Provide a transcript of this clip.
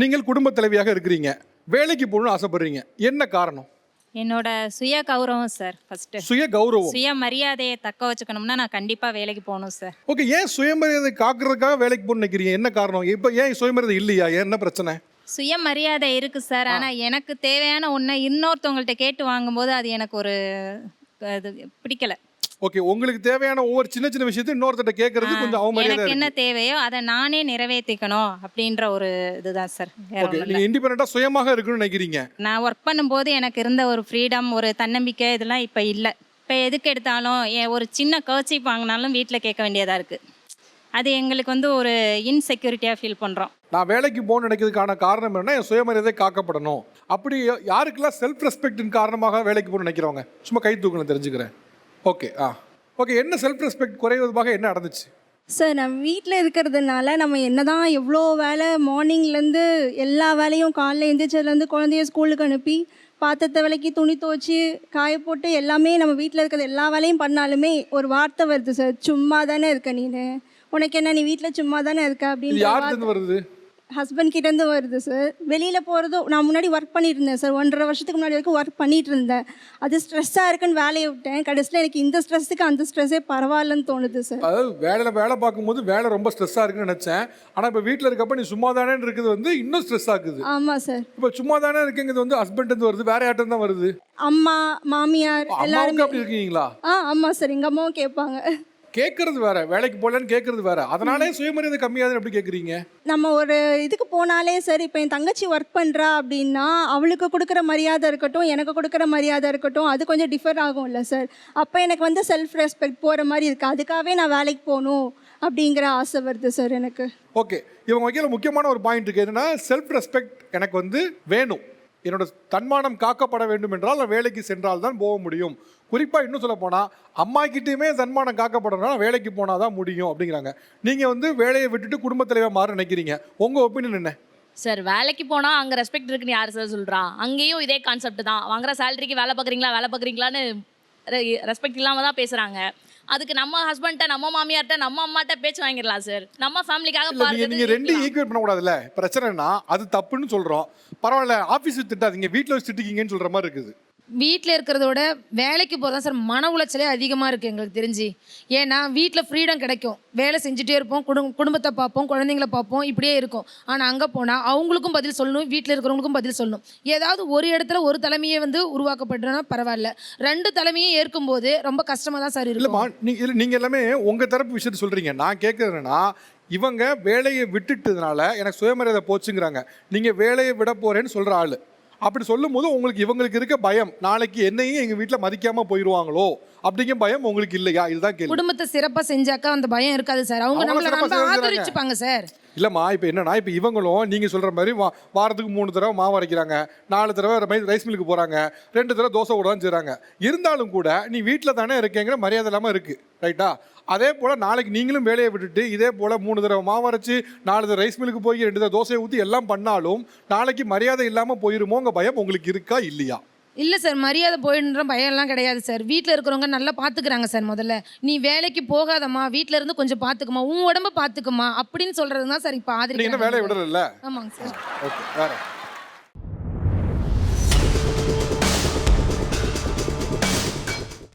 நீங்கள் குடும்ப தலைவியாக இருக்கிறீங்க. வேலைக்கு போகணும்னு ஆசைப்படுறீங்க. என்ன காரணம்? என்னோட சுய கௌரவம் சார் ஃபர்ஸ்ட் சுய கௌரவம். சுய மரியாதையை தக்க வச்சுக்கணும்னா நான் கண்டிப்பா வேலைக்கு போகணும் சார். ஓகே ஏன் சுயமரியாதை காக்குறதுக்காக வேலைக்கு போகணும்னு நினைக்கிறீங்க? என்ன காரணம்? இப்போ ஏன் சுயமரியாதை இல்லையா? என்ன பிரச்சனை? சுய மரியாதை இருக்கு சார் ஆனா எனக்கு தேவையான ஒன்றை இன்னொருத்தவங்கள்ட்ட கேட்டு வாங்கும்போது அது எனக்கு ஒரு அது பிடிக்கல. ஓகே உங்களுக்கு தேவையான ஒவ்வொரு சின்ன சின்ன விஷயத்தையும் இன்னொருத்தட்ட கேட்கறது கொஞ்சம் அவமரியாதை எனக்கு என்ன தேவையோ அதை நானே நிறைவேற்றிக்கணும் அப்படின்ற ஒரு இதுதான் சார் ஓகே. நீங்க இண்டிபெண்டா சுயமாக இருக்கணும்னு நினைக்கிறீங்க. நான் ஒர்க் பண்ணும்போது எனக்கு இருந்த ஒரு ஃப்ரீடம் ஒரு தன்னம்பிக்கை இதெல்லாம் இப்போ இல்லை. இப்போ எதுக்கு எடுத்தாலும் ஒரு சின்ன கர்ச்சிப் வாங்கினாலும் வீட்டில் கேட்க வேண்டியதாக இருக்குது அது எங்களுக்கு வந்து ஒரு இன்செக்யூரிட்டியாக ஃபீல் பண்ணுறோம் நான் வேலைக்கு போகணும்னு நினைக்கிறதுக்கான காரணம் என்ன என் சுயமரியாதை காக்கப்படணும். அப்படி யாருக்கெல்லாம் செல்ஃப் ரெஸ்பெக்டின் காரணமாக வேலைக்கு போகணும்னு நினைக்கிறவங்க? சும்மா கை தூக்கணும் தெரிஞ்சுக்கிறேன். ஓகே ஆ ஓகே என்ன செல்ஃப் ரெஸ்பெக்ட் குறைவதாக என்ன நடந்துச்சு? சார் நம்ம வீட்டில் இருக்கிறதுனால நம்ம என்னதான் எவ்வளோ வேலை மார்னிங்லேருந்து எல்லா வேலையும் காலைல எழுந்திரிச்சதுலேருந்து குழந்தைய ஸ்கூலுக்கு அனுப்பி பாத்திரத்தை விலைக்கு துணி துவச்சி காய போட்டு எல்லாமே நம்ம வீட்டில் இருக்கிறது எல்லா வேலையும் பண்ணாலுமே ஒரு வார்த்தை வருது சார் சும்மா தானே இருக்க நீனு. உனக்கு என்ன நீ வீட்டில் சும்மா தானே இருக்க அப்படின்னு வருது? ஹஸ்பண்ட் கிட்டேருந்து வருது சார் வெளியில் போகிறதும் நான் முன்னாடி ஒர்க் பண்ணிட்டு இருந்தேன் சார் ஒன்றரை வருஷத்துக்கு முன்னாடி வரைக்கும் ஒர்க் பண்ணிட்டு இருந்தேன் அது ஸ்ட்ரெஸ்ஸாக இருக்குன்னு வேலையை விட்டேன். கடைசியில் எனக்கு இந்த ஸ்ட்ரெஸ்ஸுக்கு அந்த ஸ்ட்ரெஸ்ஸே பரவாயில்லன்னு தோணுது சார் அதாவது வேலையில் வேலை பார்க்கும்போது வேலை ரொம்ப ஸ்ட்ரெஸ்ஸாக இருக்குன்னு நினச்சேன். ஆனால் இப்போ வீட்டில் இருக்கப்ப நீ சும்மா தானே இருக்குது வந்து இன்னும் ஸ்ட்ரெஸ் ஆகுது. ஆமாம் சார் இப்போ சும்மா தானே இருக்குங்கிறது வந்து ஹஸ்பண்ட் வருது வேற யார்ட்ட தான் வருது? அம்மா மாமியார் எல்லாருமே அப்படி இருக்கீங்களா? ஆ ஆமாம் சார் எங்கள் அம்மாவும் கேட்பாங்க. கேட்கறது வேற வேலைக்கு போகலன்னு கேட்கறது வேற. அதனாலே சுயமரியாதை கம்மியாதுன்னு எப்படி கேட்குறீங்க நம்ம ஒரு இதுக்கு போனாலே சரி இப்போ என் தங்கச்சி ஒர்க் பண்ணுறா அப்படின்னா அவளுக்கு கொடுக்குற மரியாதை இருக்கட்டும் எனக்கு கொடுக்குற மரியாதை இருக்கட்டும் அது கொஞ்சம் டிஃபர் ஆகும்ல சார் அப்போ எனக்கு வந்து செல்ஃப் ரெஸ்பெக்ட் போகிற மாதிரி இருக்குது அதுக்காகவே நான் வேலைக்கு போகணும் அப்படிங்கிற ஆசை வருது சார் எனக்கு. ஓகே இவங்க வகையில் முக்கியமான ஒரு பாயிண்ட் இருக்கு. என்னன்னா செல்ஃப் ரெஸ்பெக்ட் எனக்கு வந்து வேணும். என்னோட தன்மானம் காக்கப்பட வேண்டும் என்றால் நான் வேலைக்கு சென்றால் தான் போக முடியும். குறிப்பாக இன்னும் சொல்ல போனால் அம்மா கிட்டேயுமே தன்மானம் காக்கப்படணும்னா வேலைக்கு போனால் தான் முடியும் அப்படிங்கிறாங்க. நீங்கள் வந்து வேலையை விட்டுட்டு குடும்பத் தலைவர் மாற நினைக்கிறீங்க. உங்கள் ஒப்பீனியன் என்ன? சார் வேலைக்கு போனால் அங்கே ரெஸ்பெக்ட் இருக்குன்னு யார் சார் சொல்கிறா அங்கேயும் இதே கான்செப்ட் தான். வாங்குற சேலரிக்கு வேலை பார்க்குறீங்களா வேலை பார்க்குறீங்களான்னு ரெஸ்பெக்ட் இல்லாமல் தான் பேசுகிறாங்க அதுக்கு நம்ம ஹஸ்பண்ட்ட நம்ம மாமியார்ட்ட நம்ம அம்மாட்ட பேச்சு வாங்கிடலாம் சார் நம்ம ஃபேமிலிக்காக நீங்கள் நீங்கள் ரெண்டு ஈக்குவேட் பண்ணக்கூடாதுல்ல? பிரச்சனைனா அது தப்புன்னு சொல்கிறோம் பரவாயில்ல ஆஃபீஸ் திட்டாதீங்க வீட்டில் வச்சு திட்டிக்கிங்கன்னு சொல்கிற மாதிரி இருக்குது. வீட்டில் இருக்கிறத விட வேலைக்கு போகிறது சார் மன உளைச்சலே அதிகமாக இருக்குது எங்களுக்கு தெரிஞ்சு. ஏன்னா வீட்டில் ஃப்ரீடம் கிடைக்கும். வேலை செஞ்சுட்டே இருப்போம். குடும் குடும்பத்தை பார்ப்போம். குழந்தைங்கள பார்ப்போம். இப்படியே இருக்கும். ஆனால் அங்கே போனால் அவங்களுக்கும் பதில் சொல்லணும். வீட்டில் இருக்கிறவங்களுக்கும் பதில் சொல்லணும். ஏதாவது ஒரு இடத்துல ஒரு தலைமையை வந்து உருவாக்கப்பட்டனா பரவாயில்ல. ரெண்டு தலைமையும் ஏற்கும்போது ரொம்ப கஷ்டமாக தான் சார் இருக்கும். நீங்கள் எல்லாமே உங்கள் தரப்பு விஷயத்தை சொல்கிறீங்க நான் கேட்குறேன்னா இவங்க வேலையை விட்டுட்டதுனால எனக்கு சுயமரியாதை போச்சுங்கிறாங்க. நீங்கள் வேலையை விட போகிறேன்னு சொல்கிற ஆள். அப்படி சொல்லும்போது உங்களுக்கு இவங்களுக்கு இருக்க பயம் நாளைக்கு என்னையும் எங்கள் வீட்டில் மதிக்காமல் போயிடுவாங்களோ அப்படிங்கிற பயம் உங்களுக்கு இல்லையா? இதுதான் கேள்வி. குடும்பத்தை சிறப்பாக செஞ்சாக்கா அந்த பயம் இருக்காது சார். அவங்க நம்மளை சிறப்பா செஞ்சுறாங்க. ஆதரிச்சுப்பாங்க சார். இல்லைம்மா இப்போ என்னன்னா இப்போ இவங்களும் நீங்கள் சொல்கிற மாதிரி வா வாரத்துக்கு மூணு தடவை மாவு அரைக்கிறாங்க நாலு தடவை ரைஸ் மில்லுக்கு போகிறாங்க ரெண்டு தடவை தோசை விடான்னு செய்கிறாங்க இருந்தாலும் கூட நீ வீட்டில் தானே இருக்கேங்கிற மரியாதை இல்லாமல் இருக்குது ரைட்டா அதே போல் நாளைக்கு நீங்களும் வேலையை விட்டுட்டு இதே போல் மூணு தடவை மாவு அரைச்சி நாலு தடவை ரைஸ் மில்லுக்கு போய் ரெண்டு தடவை தோசையை ஊற்றி எல்லாம் பண்ணாலும் நாளைக்கு மரியாதை இல்லாமல் போயிருமோங்க பயம் உங்களுக்கு இருக்கா இல்லையா? இல்லை சார் மரியாதை போயிடுன்ற பயம்லாம் கிடையாது சார் வீட்டில் இருக்கிறவங்க நல்லா பார்த்துக்கிறாங்க சார் முதல்ல. நீ வேலைக்கு போகாதம்மா வீட்டில் இருந்து கொஞ்சம் பார்த்துக்குமா உன் உடம்ப பார்த்துக்குமா அப்படின்னு சொல்கிறது தான் சார் இப்போ என்ன வேலையை விடலைல்ல ஆமாங்க சார் ஓகே வேற.